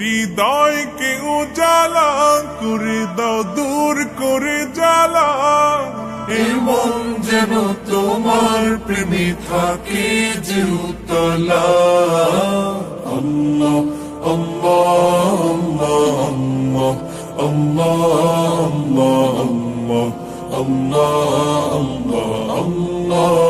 হৃদয়কে উজালা করে দাও, দূর করে জ্বালা। এমন যেন তোমার প্রেমে থাকে যে আল্লাহ আল্লাহ আল্লাহ আল্লাহ আল্লাহ।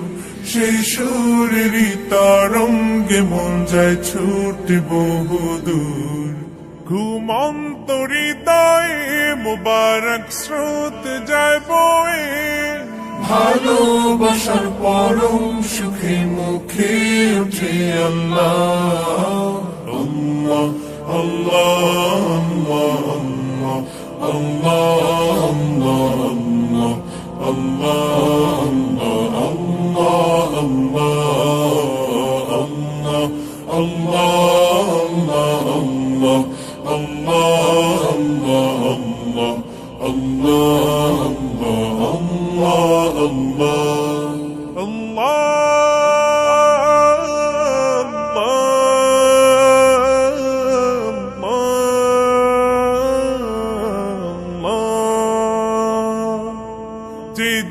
সেই সুরেরই তরঙ্গে মন যায় ছুটে বহুদূর। ঘুমন্ত হৃদয়ে মুবারক স্রোত যায় বয়ে। ভালোবাসার পরম সুখে মুখে উঠে আল্লাহ আল্লাহ আল্লাহ আল্লাহ আল্লাহ।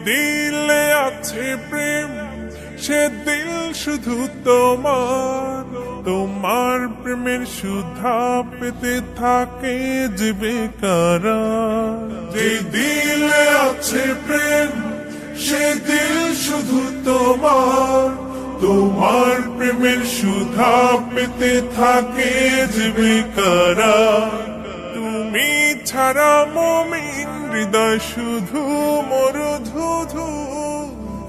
দিলে আছে প্রেম সে দিল শুধু তোমার তোমার প্রেমের সুধা পেতে থাকে যে যে দিলে আছে প্রেম, সে দিল শুধু তোমার তোমার প্রেমের সুধা পেতে থাকে যে তুমি ছাড়া মমিন, হৃদয় শুধু মরুধুধু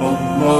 Allah